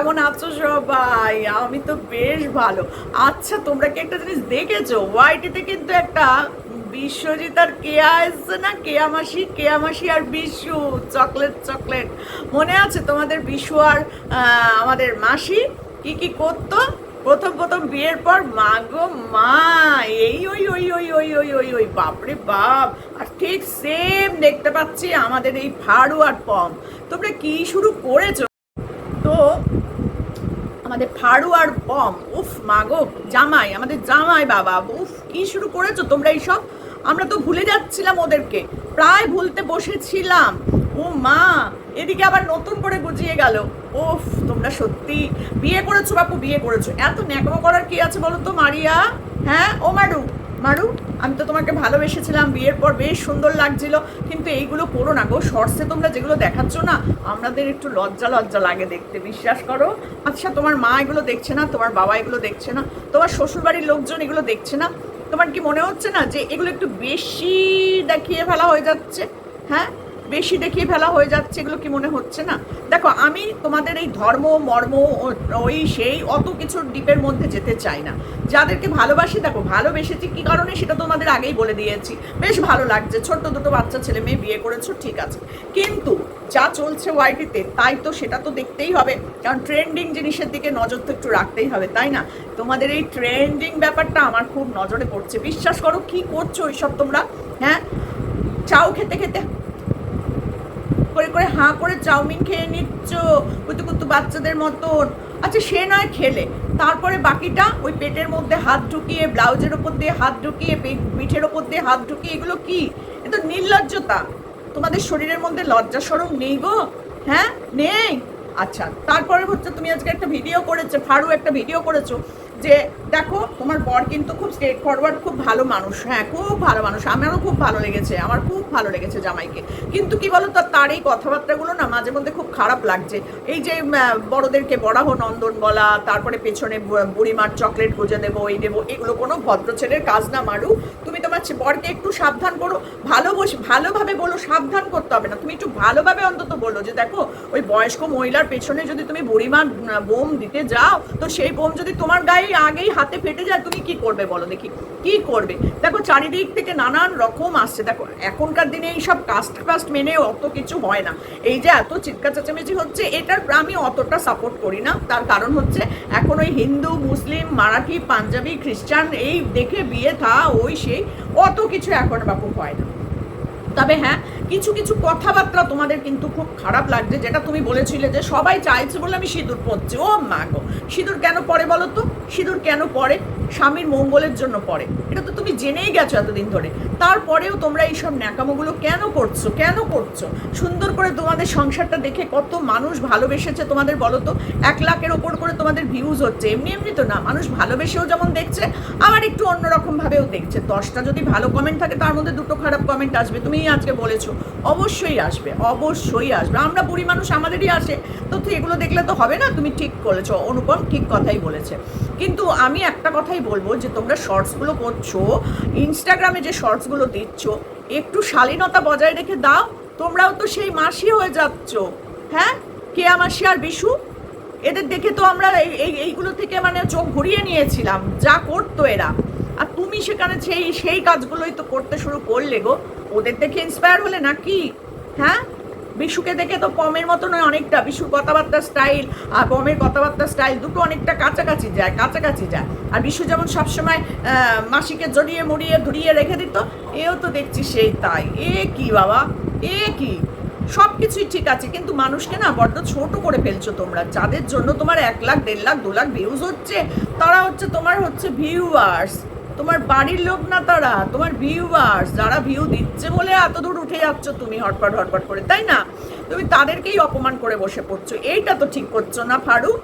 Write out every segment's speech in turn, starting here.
কেমন আছো সবাই? আমি তো বেশ ভালো। আচ্ছা তোমরা কি একটা জিনিস দেখেছ? ওয়াইটিতে কিন্তু একটা বিশ্বজিৎ আর কেয়া এসছে না? কেয়া মাসি কেয়া মাসি আর বিশু। Chocolate chocolate. মনে আছে তোমাদের বিশু আর আমাদের মাসি? কি কি করতো? প্রথম প্রথম বিয়ের পর, মা গো, মা, এই, ওই ওই ওই ওই ওই ওই ওই, বাপরে বাপ। আর ঠিক সেম দেখতে পাচ্ছি আমাদের এই ফাড়ু আর পম। তোমরা কি শুরু করেছ? তো আমাদের ফাড়ু আর পম উফ মাগো জামাই, আমাদের জামাই বাবা। উফ, কি শুরু করেছ তোমরা এইসব? আমরা তো ভুলে যাচ্ছিলাম ওদেরকে। প্রায় ভুলতে বসেছিলাম। ও মা, এদিকে আবার নতুন করে গুজিয়ে গেল। উফ, তোমরা সত্যি বিয়ে করেছ বাপু, বিয়ে করেছ। এত ন্যাকমো করার কি আছে বলো তো, মারিয়া? হ্যাঁ? ও মারু মারু? আমি তো তোমাকে ভালোবেসেছিলাম, বিয়ের পর বেশ সুন্দর লাগছিল, কিন্তু এইগুলো করো না গো শর্টসে তোমরা যেগুলো দেখাচ্ছ না, আমাদের একটু লজ্জা লজ্জা লাগে দেখতে, বিশ্বাস করো। আচ্ছা তোমার মা এগুলো দেখছে না, তোমার বাবা এগুলো দেখছে না, তোমার শ্বশুরবাড়ির লোকজন এগুলো দেখছে না? তোমার কি মনে হচ্ছে না যে এগুলো একটু বেশি দেখিয়ে ফেলা হয়ে যাচ্ছে? হ্যাঁ? বেশি দেখিয়ে ফেলা হয়ে যাচ্ছে, এগুলো কি মনে হচ্ছে না? দেখো, আমি তোমাদের এই ধর্ম, মর্ম ওই সেই অত কিছুর ডিপের মধ্যে যেতে চাই না। যাদেরকে ভালোবাসি, দেখো, ভালোবেসেছি কি কারণে সেটা তোমাদের আগেই বলে দিয়েছি। বেশ ভালো লাগছে, ছোট্ট দুটো বাচ্চা ছেলে মেয়ে বিয়ে করেছ, ঠিক আছে। কিন্তু যা চলছে ওয়াইটিতে, তাই তো সেটা তো দেখতেই হবে। কারণ ট্রেন্ডিং জিনিসের দিকে নজর তো একটু রাখতেই হবে, তাই না? তোমাদের এই ট্রেন্ডিং ব্যাপারটা আমার খুব নজরে পড়ছে। বিশ্বাস করো, কি করছ এইসব তোমরা? হ্যাঁ? চাও খেতে খেতে? করে করে হাঁ করে চাউমিন খেয়ে নিচ্ছ, কুতু কুতু বাচ্চাদের মতন। আচ্ছা সে নয় খেলে। তারপরে বাকিটা ওই পেটের মধ্যে হাত ঢুকিয়ে, ব্লাউজের ওপর দিয়ে হাত ঢুকিয়ে পিঠের ওপর দিয়ে হাত ঢুকিয়ে, এগুলো কি? এ তো নির্লজ্জতা। তোমাদের শরীরের মধ্যে লজ্জা সরম নেই গো? হ্যাঁ? নেই? আচ্ছা তারপরে হচ্ছে তুমি আজকে একটা ভিডিও করেছ, ফারু একটা ভিডিও করেছ। যে দেখো, তোমার বর কিন্তু খুব স্ট্রেট ফরওয়ার্ড খুব ভালো মানুষ। হ্যাঁ খুব ভালো মানুষ। আমারও খুব ভালো লেগেছে। আমার খুব ভালো লেগেছে জামাইকে। কিন্তু কি বলো তো তার এই কথাবার্তাগুলো না মাঝে মধ্যে খুব খারাপ লাগছে। এই যে বড়দেরকে বরাহ নন্দন বলা, তারপরে পেছনে বুড়িমার চকলেট গুজে দেবো, এই দেবো, এগুলো কোনো ভদ্র ছেলের কাজ না, মারু। তুমি তোমার বরকে একটু সাবধান করো। ভালো বসে ভালোভাবে বলো, সাবধান করতে হবে না। তুমি একটু ভালোভাবে অন্তত বলো যে, দেখো, ওই বয়স্ক মহিলার পেছনে যদি তুমি বুড়িমার বোম দিতে যাও, তো সেই বোম যদি তোমার গায়ে আগেই হাতে ফেটে যায়, তুমি কি করবে বলো দেখি, কি করবে? দেখো চারিদিক থেকে নানান রকম আসছে। দেখো, এখনকার দিনে এই সব কাস্ট ফাস্ট মেনে অত কিছু হয় না। এই যে এত চিৎকার চেঁচামেচি হচ্ছে, এটার আমি অতটা সাপোর্ট করি না। তার কারণ হচ্ছে, এখন ওই হিন্দু, মুসলিম, মারাঠি, পাঞ্জাবি, খ্রিস্টান এই দেখে বিয়ে থা, ওই সেই, অত কিছু এখন বাপু হয় না। তবে হ্যাঁ কিছু কিছু কথাবার্তা তোমাদের কিন্তু খুব খারাপ লাগছে, যেটা তুমি বলেছিলে যে সবাই চাইছে বলে আমি সিঁদুর পড়ছি ও মা গো, সিঁদুর কেন পরে বলো তো? সিঁদুর কেন পরে? স্বামীর মঙ্গলের জন্য পড়ে। এটা তো তুমি জেনেই গেছো এতদিন ধরে। তারপরেও তোমরা এইসব ন্যাকামোগুলো কেন করছ? কেন করছ? সুন্দর করে তোমাদের সংসারটা দেখে কত মানুষ ভালোবেসেছে তোমাদের বলো তো এক লাখের ওপর করে তোমাদের ভিউজ হচ্ছে। এমনি এমনি তো না, মানুষ ভালোবেসেও যেমন দেখছে, আবার একটু অন্যরকম ভাবেও দেখছে। দশটা যদি ভালো কমেন্ট থাকে, তার মধ্যে দুটো খারাপ কমেন্ট আসবে। তুমি আজকে বলেছ, অবশ্যই আসবে অবশ্যই আসবে। আমরা বুড়ি মানুষ, আমাদেরই আসে। তো এগুলো দেখলে তো হবে না, তুমি ঠিক বলেছ অনুপম ঠিক কথাই বলেছে। কিন্তু আমি একটা কথাই বলব যে তোমরা শর্টসগুলো করছ ইনস্টাগ্রামে যে শর্টসগুলো দিচ্ছ, একটু শালীনতা বজায় রেখে দাও, তোমরাও তো সেই মাসি হয়ে যাচ্ছ। হ্যাঁ? কে মাসি আর বিশু? এদের দেখে তো আমরা এই- এইগুলো থেকে মানে চোখ ঘুরিয়ে নিয়েছিলাম, যা করতো এরা। আর তুমি সেখানে সেই সেই কাজগুলোই তো করতে শুরু করলে গো। ওদের দেখে ইন্সপায়ার হলে নাকি হ্যাঁ? বিশুকে দেখে তো পমের মতো নয়, অনেকটা। বিশুর কথাবার্তা স্টাইল, আর পমের কথাবার্তা স্টাইল দুটো অনেকটা কাছাকাছি যায় কাছাকাছি যায়। আর বিশু যেমন সবসময় মাসিকে জড়িয়ে মরিয়ে ধরিয়ে রেখে দিত, এও তো দেখছি সেই তাই। এ কি বাবা? এ কি? সব কিছুই ঠিক আছে, কিন্তু মানুষকে না বড্ড ছোট করে ফেলছো তোমরা। যাদের জন্য তোমার এক লাখ, দেড় লাখ, দু লাখ ভিউজ হচ্ছে, তারা হচ্ছে তোমার হচ্ছে ভিউয়ার্স তোমার বাড়ির লোক না তারা, তোমার ভিউয়ার্স যারা ভিউ দিচ্ছে বলে এত দূর উঠে যাচ্ছ তুমি হটপট হটপট করে, তাই না? তুমি তাদেরকেই অপমান করে বসে পড়ছো, এইটা তো ঠিক করছ না, ফারুক?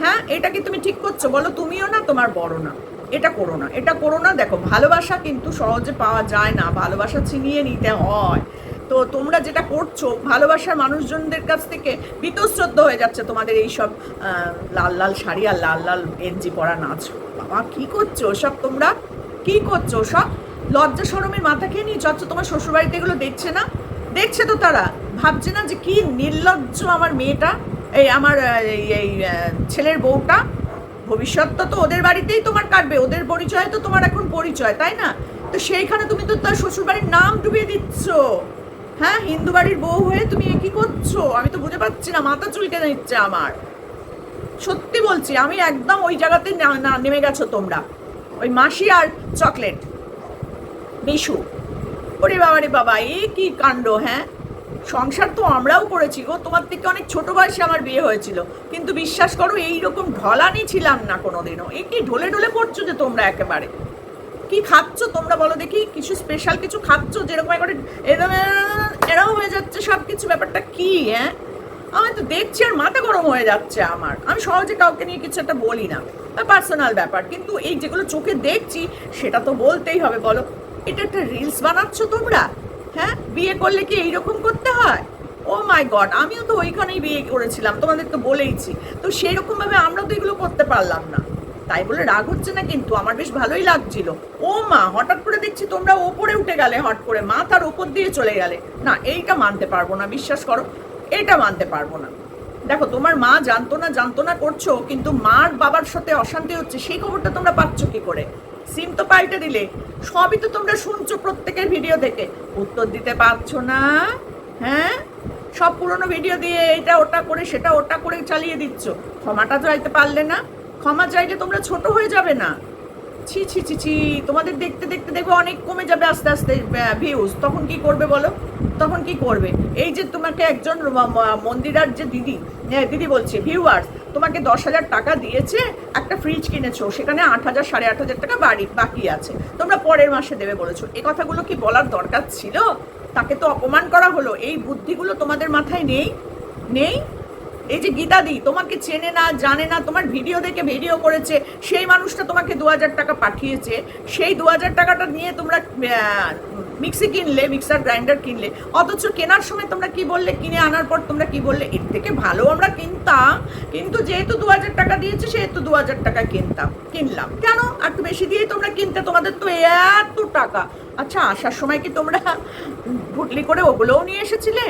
হ্যাঁ এটা কি তুমি ঠিক করছ? বলো, তুমিও না, তোমার বড় না। এটা করো না, এটা করো না। দেখো, ভালোবাসা কিন্তু সহজে পাওয়া যায় না, ভালোবাসা ছিনিয়ে নিতে হয়। তো তোমরা যেটা করছ, ভালোবাসার মানুষজনদের কাছ থেকে বীতশ্রদ্ধ হয়ে যাচ্ছে তোমাদের এই সব লাল লাল শাড়ি আর লাল লাল গেঞ্জি পরা নাচ। বাবা, কী করছ সব তোমরা? কি করছ সব? লজ্জা সরমের মাথা খেয়ে নিয়ে যাচ্ছ, তোমার শ্বশুরবাড়িতে এগুলো দেখছে না? দেখছে তো তারা। ভাবছে না যে কি নির্লজ্জ আমার মেয়েটা, এই আমার, এই ছেলের বউটা? ভবিষ্যৎটা তো ওদের বাড়িতেই তোমার কাটবে, ওদের পরিচয় তো তোমার এখন পরিচয়, তাই না? তো সেইখানে তুমি তো তার শ্বশুর বাড়ির নাম ডুবিয়ে দিচ্ছ। হ্যাঁ হিন্দু বাড়ির বউ হয়ে তুমি কি করছ? আমি তো বুঝে পাচ্ছি না, মাথা চুলকে নিচ্ছে আমার। সত্যি বলছি, আমি একদম ওই জায়গাতে নেমে গেছো তোমরা। ওই মাসি আর চকলেট। বিশু। ওরে বাবা রে বাবা, এ কি কাণ্ড হ্যাঁ? সংসার তো আমরাও করেছি গো, তোমার থেকে অনেক ছোট বয়সে আমার বিয়ে হয়েছিল। কিন্তু বিশ্বাস করো এই রকম ঢলানি ছিলাম না কোনোদিনও। কি ঢলে ঢলে পড়ছো যে তোমরা একেবারে? কি খাচ্ছ তোমরা বলো দেখি, কিছু স্পেশাল কিছু খাচ্ছ যেরকম একবারে এরকম এরাও হয়ে যাচ্ছে সব কিছু ব্যাপারটা কি হ্যাঁ? আমি তো দেখছি আর মাথা গরম হয়ে যাচ্ছে আমার। আমি সহজে কাউকে নিয়ে কিছু একটা বলি না। পার্সোনাল ব্যাপার। কিন্তু এই যেগুলো চোখে দেখছি, সেটা তো বলতেই হবে, বলো। এটা একটা রিলস বানাচ্ছ তোমরা? হ্যাঁ? বিয়ে করলে কি এইরকম করতে হয়? ও মাই গড আমিও তো ওইখানেই বিয়ে করেছিলাম, তোমাদের তো বলেইছি। তো সেই রকম ভাবে আমরা তো এগুলো করতে পারলাম না। তাই বলে রাগ হচ্ছে না কিন্তু, আমার বেশ ভালোই লাগছিল। ও মা, হঠাৎ করে দেখছি তোমরা ওপরে উঠে গেলে, হট করে মাথার ওপর দিয়ে চলে গেলে। না, এইটা মানতে পারব না, বিশ্বাস করো, এটা মানতে পারব না। দেখো, তোমার মা জানতো না জানতো না করছ, কিন্তু মার বাবার সাথে অশান্তি হচ্ছে, সেই খবরটা তোমরা পাচ্ছ কি করে? সিম তো পাল্টে দিলে। সবই তো তোমরা শুনছো প্রত্যেকের ভিডিও থেকে উত্তর দিতে পারছ না? হ্যাঁ? সব পুরনো ভিডিও দিয়ে এটা ওটা করে, সেটা ওটা করে চালিয়ে দিচ্ছ। ক্ষমাটা চাইতে পারলে না। ক্ষমা চাইলে তোমরা ছোট হয়ে যাবে না। ছি ছি ছি ছি, তোমাদের দেখতে দেখতে দেখবে অনেক কমে যাবে আস্তে আস্তে ভিউজ তখন কি করবে বলো? তখন কি করবে? এই যে তোমাকে একজন মন্দিরার যে দিদি হ্যাঁ, দিদি বলছে ভিউয়ার্স তোমাকে দশ হাজার টাকা দিয়েছে একটা ফ্রিজ কিনেছো সেখানে আট হাজার সাড়ে আট হাজার টাকা বাড়ি বাকি আছে। তোমরা পরের মাসে দেবে বলেছ। এ কথাগুলো কি বলার দরকার ছিল? তাকে তো অপমান করা হলো। এই বুদ্ধিগুলো তোমাদের মাথায় নেই? নেই? এই যে গীতাদি তোমাকে চেনে না জানে না তোমার ভিডিও দেখে ভিডিও করেছে সেই মানুষটা তোমাকে দু হাজার টাকা পাঠিয়েছে সেই দু হাজার টাকাটা নিয়ে তোমরা মিক্সি কিনলে, মিক্সার গ্রাইন্ডার কিনলে, অথচ কেনার সময় তোমরা কি বললে, কিনে আনার পর তোমরা কি বললে? এর থেকে ভালো আমরা কিনতাম, কিন্তু যেহেতু দু হাজার টাকা দিয়েছে, সেহেতু দু হাজার টাকা কিনতাম, কিনলাম। কেন? আর একটু বেশি দিয়েই তোমরা কিনতে, তোমাদের তো এত টাকা। আচ্ছা আসার সময় কি তোমরা ভুটলি করে ওগুলোও নিয়ে এসেছিলে?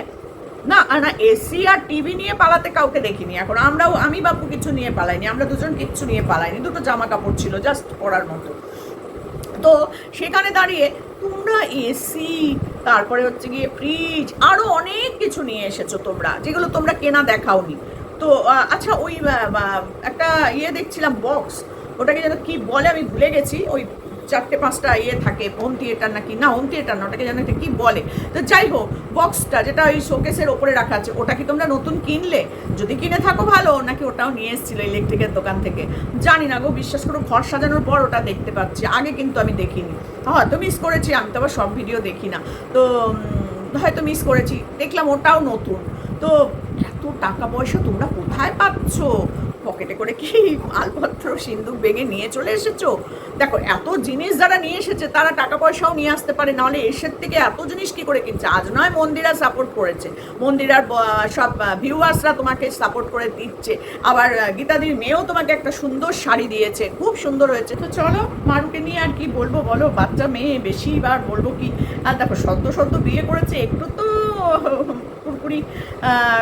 না না, এসি আর টিভি নিয়ে পালাতে কাউকে দেখিনি। এখন আমরাও, আমি বাপু কিছু নিয়ে পালাইনি, আমরা দুজন কিচ্ছু নিয়ে পালাইনি, দুটো জামা কাপড় ছিল, জাস্ট পরার মতো। সেখানে দাঁড়িয়ে তোমরা এসি, তারপরে হচ্ছে গিয়ে ফ্রিজ আরও অনেক কিছু নিয়ে এসেছ তোমরা, যেগুলো তোমরা কেনা দেখাওনি। তো আচ্ছা ওই একটা ইয়ে দেখছিলাম বক্স ওটাকে যেন কি বলে আমি ভুলে গেছি, ওই চারটে পাঁচটা ইয়ে থাকে হোম থিয়েটার নাকি, না হোম থিয়েটার না, ওটাকে যেন একটা কি বলে। তো যাই হোক বক্সটা যেটা ওই শোকেসের ওপরে রাখা আছে, ওটা কি তোমরা নতুন কিনলে? যদি কিনে থাকো ভালো, নাকি ওটাও নিয়ে এসেছিল ইলেকট্রিকের দোকান থেকে? জানি না গো, বিশ্বাস করো, ঘর সাজানোর পর ওটা দেখতে পাচ্ছি, আগে কিন্তু আমি দেখিনি। হয়তো মিস করেছি, আমি তো আবার সব ভিডিও দেখি না। তো হয়তো মিস করেছি, দেখলাম ওটাও নতুন। তো, এত টাকা পয়সা তোমরা কোথায় পাচ্ছ? পকেটে করে কি মালপত্র সিন্দুক বেগে নিয়ে চলে এসেছ? দেখো, এত জিনিস যারা নিয়ে এসেছে, তারা টাকা পয়সাও নিয়ে আসতে পারে, নাহলে এসের থেকে এত জিনিস কি করে কিনছে? আজ নয় মন্দিরা সাপোর্ট করেছে। মন্দিরার সব ভিউয়ার্সরা তোমাকে সাপোর্ট করে দিচ্ছে। আবার গীতাদির মেয়েও তোমাকে একটা সুন্দর শাড়ি দিয়েছে। খুব সুন্দর হয়েছে। তো চলো, মারুকে নিয়ে আর কি বলব বলো? বাচ্চা মেয়ে, বেশি বার বলব কি? আর দেখো, সদ্য সদ্য বিয়ে করেছে, একটু তো কুরকুরি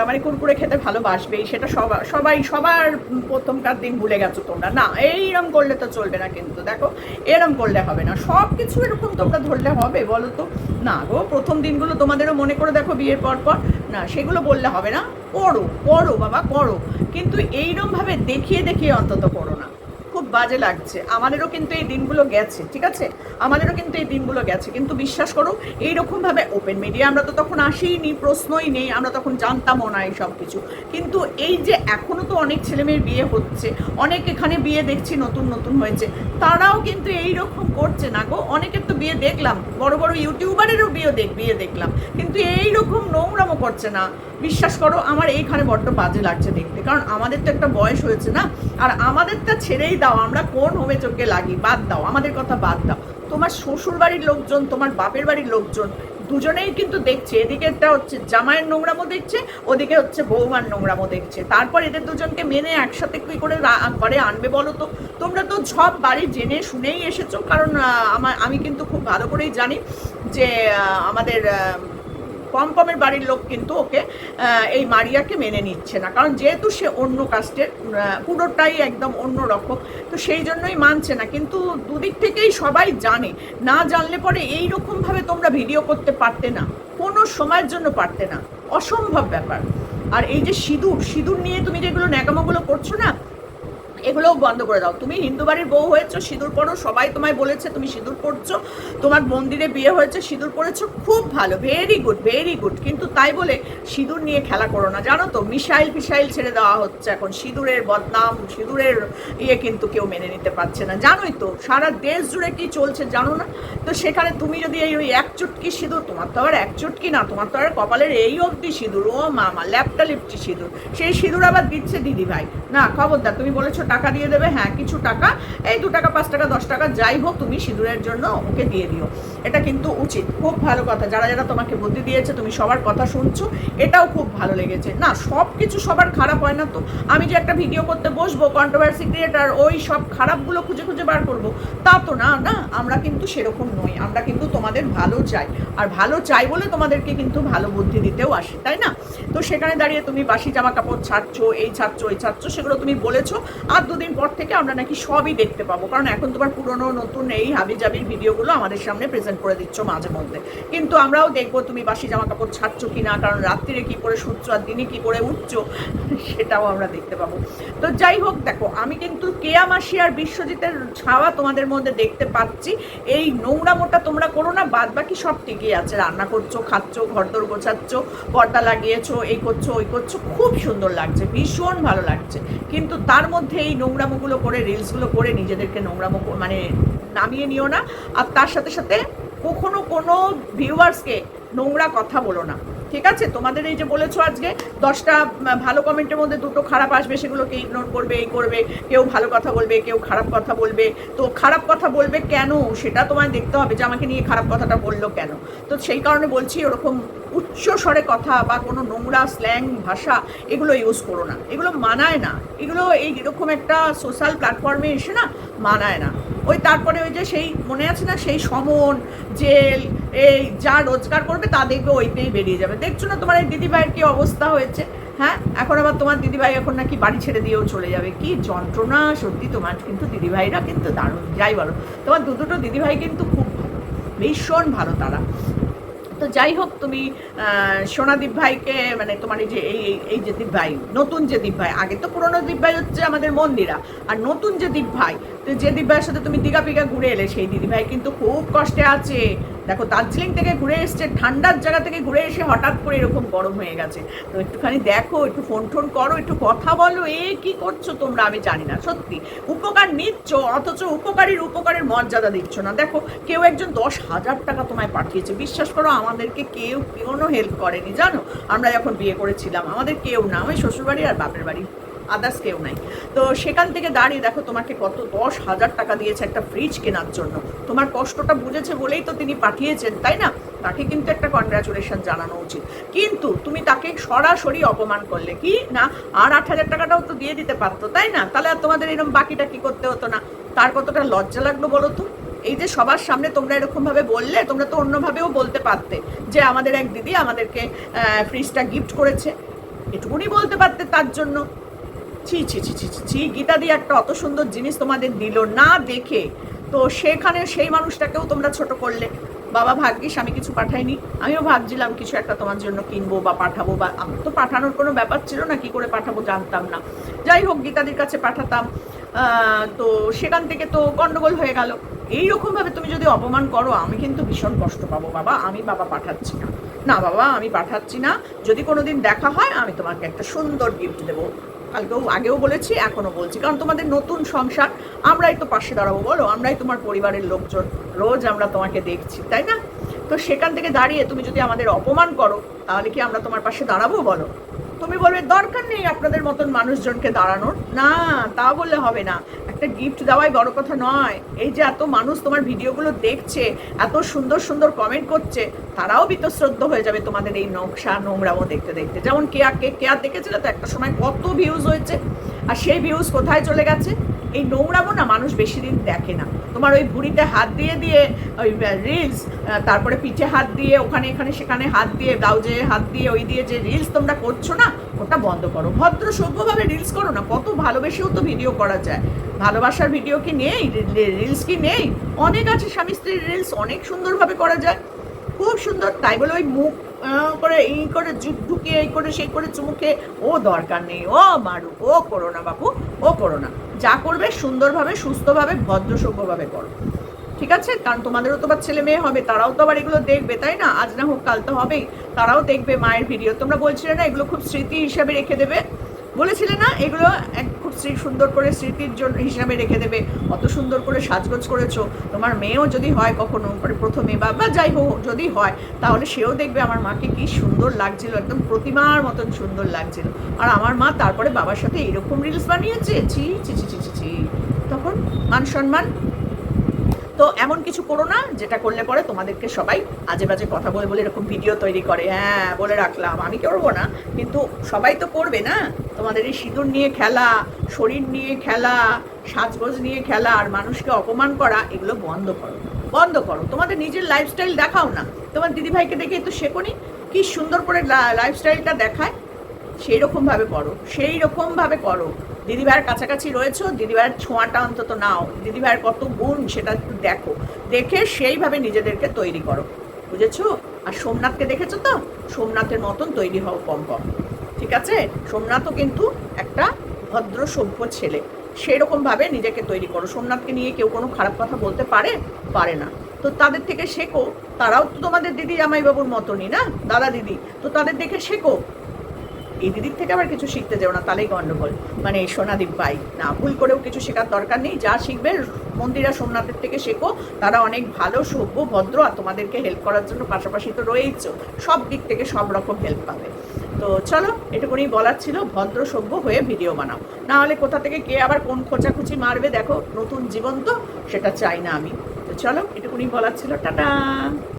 মানে কুরকুরে খেতে ভালোবাসবেই, সেটা সবাই, সবার প্রথমকার দিন ভুলে গেছো তোমরা। না এইরকম করলে তো চলবে না কিন্তু, দেখো, এরম করলে হবে না। সব কিছু এরকম তোমরা ধরলে হবে, বলো তো। না গো, প্রথম দিনগুলো তোমাদেরও মনে করে দেখো বিয়ের পর পর। না, সেগুলো বললে হবে না। করো করো বাবা, করো। কিন্তু এইরকমভাবে দেখিয়ে দেখিয়ে অন্তত করো না। খুব বাজে লাগছে। আমাদেরও কিন্তু এই দিনগুলো গেছে, ঠিক আছে? আমাদেরও কিন্তু এই দিনগুলো গেছে। কিন্তু বিশ্বাস করো, এইরকমভাবে ওপেন মিডিয়া আমরা তো তখন আসিনি প্রশ্নই নেই, আমরা তখন জানতামও না এই সব কিছু। কিন্তু এই যে এখনও তো অনেক ছেলেমেয়ের বিয়ে হচ্ছে, অনেক এখানে বিয়ে দেখছি, নতুন নতুন হয়েছে, তারাও কিন্তু এই রকম করছে না গো। অনেকের তো বিয়ে দেখলাম, বড় বড় ইউটিউবারেরও বিয়ে দেখ, বিয়ে দেখলাম, কিন্তু এই রকম নোংরামো করছে না। বিশ্বাস করো, আমার এইখানে বড্ড বাজে লাগছে দেখতে, কারণ আমাদের তো একটা বয়স হয়েছে না, আর আমাদেরটা ছেড়েই দাও। আমরা কোন হোমে চোখে লাগি? বাদ দাও, আমাদের কথা বাদ দাও। তোমার শ্বশুর বাড়ির লোকজন, তোমার বাপের বাড়ির লোকজন, দুজনেই কিন্তু দেখছে। এদিকে একটা হচ্ছে জামাইয়ের নোংরামো দেখছে, ওদিকে হচ্ছে বৌমার নোংরামো দেখছে। তারপর এদের দুজনকে মেনে একসাথে কি করে ঘরে আনবে বলো তো? তোমরা তো সব বাড়ি জেনে শুনেই এসেছ, কারণ আমার আমি কিন্তু খুব ভালো করেই জানি যে আমাদের পম্পমের বাড়ির লোক কিন্তু ওকে এই মারিয়াকে মেনে নিচ্ছে না। কারণ যেহেতু সে অন্য কাস্টের পুরোটাই একদম অন্য রকম তো সেই জন্যই মানছে না। কিন্তু দুদিক থেকেই সবাই জানে, না জানলে পরে এই রকমভাবে তোমরা ভিডিও করতে পারতে না, কোনো সময়ের জন্য পারতে না। অসম্ভব ব্যাপার। আর এই যে সিঁদুর সিঁদুর নিয়ে তুমি যেগুলো ন্যাকামাগুলো করছ না এগুলোও বন্ধ করে দাও। তুমি হিন্দু বাড়ির বউ হয়েছো, সিঁদুর পরো, সবাই তোমায় বলেছে তুমি সিঁদুর পরছো, তোমার মন্দিরে বিয়ে হয়েছে, সিঁদুর পরেছো, খুব ভালো ভেরি গুড ভেরি গুড কিন্তু তাই বলে সিঁদুর নিয়ে খেলা করো না, জানো তো মিসাইল ফিসাইল ছেড়ে দেওয়া হচ্ছে এখন, সিঁদুরের বদনাম, সিঁদুরের ইয়ে কিন্তু কেউ মেনে নিতে পারছে না। জানোই তো, সারা দেশ জুড়ে কি চলছে জানো না? তো সেখানে তুমি যদি এই ওই এক চুটকি সিঁদুর, তোমার তো আবার এক চুটকি না, তোমার তো আর কপালের এই অবধি সিঁদুর, ও মামা, ল্যাপটা লিপটি সিঁদুর, সেই সিঁদুর আবার দিচ্ছে দিদি ভাই না, খবরদার, তুমি বলেছ টাকা দিয়ে দেবে হ্যাঁ কিছু টাকা। এই দু টাকা, পাঁচ টাকা, দশ টাকা, যাই হোক, তুমি সিঁদুরের জন্য ওকে দিয়ে দিও। এটা কিন্তু উচিত, খুব ভালো কথা। যারা যারা তোমাকে বুদ্ধি দিয়েছে, তুমি সবার কথা শুনছো, এটাও খুব ভালো লেগেছে। না সব কিছু সবার খারাপ হয় না তো? আমি যে একটা ভিডিও করতে বসবো কন্ট্রোভার্সি ক্রিয়েটার ওই সব খারাপগুলো খুঁজে খুঁজে বার করব, তা তো না না। আমরা কিন্তু সেরকম নই, আমরা কিন্তু তোমাদের ভালো চাই। আর ভালো চাই বলে তোমাদেরকে কিন্তু ভালো বুদ্ধি দিতেও আসে, তাই না? তো সেখানে দাঁড়িয়ে তুমি বাসি জামা কাপড় ছাড়ছো, এই ছাড়ছো এই ছাড়ছো, সেগুলো তুমি বলেছ। আর দুদিন পর থেকে আমরা নাকি সবই দেখতে পাবো। কারণ এখন তোমার পুরনো, নতুন এই হাবি জাবির ভিডিওগুলো আমাদের সামনে প্রেজেন্ট করে দিচ্ছ মাঝে মধ্যে। কিন্তু আমরাও দেখব তুমি বাসি জামা কাপড় ছাড়ছো কি না কারণ রাত্রিরে কি করে শুচ্ছো আর দিনে কি করে উঠছো, সেটাও আমরা দেখতে পাবো। তো যাই হোক, দেখো, আমি কিন্তু কেয়া মাসি আর বিশ্বজিতের ছাওয়া তোমাদের মধ্যে দেখতে পাচ্ছি। এই নোংরামোটা তোমরা করো না বাদ বাকি সব ঠিকই আছে। রান্না করছ, খাচ্ছো, ঘরদোর গোছাচ্ছ, পর্দা লাগিয়েছো, এই করছ, ওই করছ। খুব সুন্দর লাগছে, ভীষণ ভালো লাগছে। কিন্তু তার মধ্যে এই নোংরামোগুলো করে, রিলসগুলো করে নিজেদেরকে নোংরামো মানে নামিয়ে নিও না। আর তার সাথে সাথে কখনো কোনো ভিউয়ার্সকে নোংরা কথা বলো না। ঠিক আছে? তোমাদের এই যে বলেছ আজকে, দশটা ভালো কমেন্টের মধ্যে দুটো খারাপ আসবে সেগুলোকে ইগনোর করবে, এই করবে, কেউ ভালো কথা বলবে, কেউ খারাপ কথা বলবে। তো খারাপ কথা বলবে কেন? সেটা তোমায় দেখতে হবে যে আমাকে নিয়ে খারাপ কথাটা বলল কেন? তো সেই কারণে বলছি, ওরকম উচ্চ স্বরে কথা বা কোনো নোংরা স্ল্যাং ভাষা, এগুলো ইউজ করো না। এগুলো মানায় না। এগুলো এই এরকম একটা সোশ্যাল প্ল্যাটফর্মে এসে না মানায় না। ওই তারপরে ওই যে সেই মনে আছে না সেই সমন, জেল, এই যা রোজগার করবে তা দেখবে ওইটাই বেরিয়ে যাবে। দেখছ না তোমার এই দিদিভাইয়ের কী অবস্থা হয়েছে? হ্যাঁ? এখন আবার তোমার দিদিভাই এখন নাকি বাড়ি ছেড়ে দিয়েও চলে যাবে। কি যন্ত্রণা! সত্যি তোমার কিন্তু দিদিভাইরা কিন্তু দারুণ। যাই বলো, তোমার দু দুটো দিদিভাই কিন্তু খুব ভালো। ভীষণ ভালো তারা। তো যাই হোক, তুমি সোনাদীপ ভাইকে মানে তোমার এই যে, এই- এই যে দীপ ভাই, নতুন যে দীপ ভাই, আগে তো পুরনো দীপ ভাই হচ্ছে আমাদের মন্দিরা, আর নতুন যে দীপ ভাই, তো যে দীপ ভাইয়ের সাথে তুমি দীঘা পিঘা ঘুরে এলে, সেই দিদি ভাই কিন্তু খুব কষ্টে আছে। দেখো দার্জিলিং থেকে ঘুরে এসছে, ঠান্ডার জায়গা থেকে ঘুরে এসে হঠাৎ করে এরকম গরম হয়ে গেছে। তো একটুখানি দেখো, একটু ফোন টোন করো, একটু কথা বলো, এ কি করছ তোমরা আমি জানি না, সত্যি। উপকার নিচ্ছ, অথচ উপকারীর উপকারের মর্যাদা দিচ্ছ না। দেখো, কেউ একজন দশ হাজার টাকা তোমায় পাঠিয়েছে, বিশ্বাস করো আমাদেরকে কেউ কোনো হেল্প করেনি, জানো? আমরা যখন বিয়ে করেছিলাম, আমাদের কেউ না ওই শ্বশুরবাড়ি আর বাপের বাড়ি। আদার্স কেউ নাই। তো সেখান থেকে দাঁড়িয়ে দেখো তোমাকে কত দশ হাজার টাকা দিয়েছে একটা ফ্রিজ কেনার জন্য। তোমার কষ্টটা বুঝেছে বলেই তো তিনি পাঠিয়েছেন, তাই না? তাকে কিন্তু একটা কনগ্রাচুলেশন জানানো উচিত। কিন্তু তুমি তাকে সরাসরি অপমান করলে কি? না, আর আট হাজার টাকাটাও তো দিয়ে দিতে পারতো, তাই না? তাহলে আর তোমাদের এরকম বাকিটা কি করতে হতো না? তার কতটা লজ্জা লাগল বলো তো? এই যে সবার সামনে তোমরা এরকমভাবে বললে, তোমরা তো অন্যভাবেও বলতে পারতে যে আমাদের এক দিদি আমাদেরকে ফ্রিজটা গিফট করেছে। এটুকুনি বলতে পারতে তার জন্য। ছি ছি ছি ছি ছি, গীতা দিয়ে একটা অত সুন্দর জিনিস তোমাদের দিল না দেখে। তো সেখানে সেই মানুষটাকেও তোমরা ছোট করলে। বাবা ভাগ্যিস আমি কিছু পাঠাইনি। আমিও ভাবছিলাম কিছু একটা তোমার জন্য কিনবো বা পাঠাবো বা আমার তো পাঠানোর কোনো ব্যাপার ছিল না কি করে পাঠাবো জানতাম না। যাই হোক গীতাদির কাছে পাঠাতাম। তো সেখান থেকে তো গন্ডগোল হয়ে গেল। এইরকমভাবে তুমি যদি অপমান করো আমি কিন্তু ভীষণ কষ্ট পাবো বাবা। আমি বাবা পাঠাচ্ছি না। না বাবা আমি পাঠাচ্ছি না। যদি কোনোদিন দেখা হয় আমি তোমাকে একটা সুন্দর গিফট দেবো। কালকেও আগেও বলেছি, এখনও বলছি। কারণ তোমাদের নতুন সংসার, আমরাই তো পাশে দাঁড়াবো, বলো? আমরাই তোমার পরিবারের লোকজন। রোজ আমরা তোমাকে দেখছি, তাই না? তো সেখান থেকে দাঁড়িয়ে তুমি যদি আমাদের অপমান করো, তাহলে কি আমরা তোমার পাশে দাঁড়াবো, বলো? তুমি বলবে, দরকার নেই আপনাদের মতন মানুষজনকে দাঁড়ানোর। না, তা বললে হবে না। একটা গিফট দেওয়াই বড় কথা নয়। এই যে এত মানুষ তোমার ভিডিওগুলো দেখছে, এত সুন্দর সুন্দর কমেন্ট করছে, তারাও বিতশ্রদ্ধ হয়ে যাবে তোমাদের এই নকশা নোংরাও দেখতে দেখতে। যেমন কেয়া কে কেয়া দেখেছিল তো একটা সময় কত ভিউজ হয়েছে? আর সেই ভিউজ কোথায় চলে গেছে? এই নোংরামো না মানুষ বেশি দিন দেখে না। তোমার ওই ভুড়িতে হাত দিয়ে দিয়ে, ওই রিলস তারপরে পিঠে হাত দিয়ে, ওখানে, এখানে, সেখানে হাত দিয়ে, ব্লাউজে হাত দিয়ে, ওই দিয়ে যে রিলস তোমরা করছ না, ওটা বন্ধ করো। ভদ্র সভ্যভাবে রিলস করো না, কত ভালোবেসেও তো ভিডিও করা যায়। ভালোবাসার ভিডিও কি নেই? রিলস কি নেই? অনেক আছে স্বামী স্ত্রীর রিলস অনেক সুন্দরভাবে করা যায়। খুব সুন্দর, তাই বলে ওই মুখ করে এই করে ঢুকিয়ে এই করে, সেই করে চুমুকে ও দরকার নেই, ও মারু ও করো না বাবু ও করো না। যা করবে সুন্দরভাবে, সুস্থভাবে ভদ্র সভ্যভাবে করো। ঠিক আছে? কারণ তোমাদেরও তো আবার ছেলে মেয়ে হবে, তারাও তো আবার এগুলো দেখবে, তাই না? আজ না হোক, কাল তো হবেই। তারাও দেখবে মায়ের ভিডিও তোমরা বলছিলে না, এগুলো খুব স্মৃতি হিসাবে রেখে দেবে? বলেছিলে না, এগুলো এক খুব স্মৃ সুন্দর করে স্মৃতির জন্য হিসাবে রেখে দেবে। অত সুন্দর করে সাজগোজ করেছ। তোমার মেয়েও যদি হয় কখনো মানে প্রথমে বা বা যাই হোক, যদি হয়, তাহলে সেও দেখবে আমার মাকে কি সুন্দর লাগছিল, একদম প্রতিমার মতন সুন্দর লাগছিল। আর আমার মা তারপরে বাবার সাথে এরকম রিলস বানিয়েছে, ছি ছি ছি ছি ছি তখন মান সম্মান তো এমন কিছু করো না, যেটা করলে পরে তোমাদেরকে সবাই আজে বাজে কথা বলে বলে এরকম ভিডিও তৈরি করে। হ্যাঁ বলে রাখলাম। আমি করব না, কিন্তু সবাই তো করবে না। তোমাদের এই সিঁদুর নিয়ে খেলা, শরীর নিয়ে খেলা, সাজগোজ নিয়ে খেলা আর মানুষকে অপমান করা, এগুলো বন্ধ করো। বন্ধ করো। তোমাদের নিজের লাইফস্টাইল দেখাও না। তোমার দিদিভাইকে দেখে তো শেখনি কি সুন্দর করে লাইফস্টাইলটা দেখায়। সেই রকমভাবে করো সেই রকমভাবে করো। দিদিভাইয়ের কাছাকাছি রয়েছো, দিদিভাইয়ের ছোঁয়াটা অন্তত নাও। দিদিভাইয়ের কত গুণ সেটা দেখো। দেখে সেইভাবে নিজেদেরকে তৈরি করো। বুঝেছ? আর সোমনাথকে দেখেছ তো? সোমনাথের মতন তৈরি হও কম কম। ঠিক আছে? সোমনাথও কিন্তু একটা ভদ্র, সভ্য ছেলে। সেরকমভাবে নিজেকে তৈরি করো। সোমনাথকে নিয়ে কেউ কোনো খারাপ কথা বলতে পারে? পারে না। তো তাদের থেকে শেখো। তারাও তো তোমাদের দিদি জামাইবাবুর মতনই না? দাদা দিদি। তো তাদের দেখে শেখো। এই দিদির থেকে আবার কিছু শিখতে যাও না তাহলেই গন্ডগোল। মানে সোনাদীপ ভাই না, ভুল করেও কিছু শেখার দরকার নেই, যা শিখবে মন্দিরা সোমনাথের থেকে শেখো, তারা অনেক ভালো, সভ্য, ভদ্র, আর তোমাদেরকে হেল্প করার জন্য পাশাপাশি তো রয়েইছো, সব দিক থেকে সব রকম হেল্প পাবে। তো চলো, এটুকুনি বলার ছিল, ভদ্র, সভ্য হয়ে ভিডিও বানাও। না হলে কোথা থেকে কে আবার কোন খোঁচাখুচি মারবে, দেখো, নতুন জীবন তো সেটা চাই না আমি। তো চলো, এটুকুনি বলার ছিল, টাটা!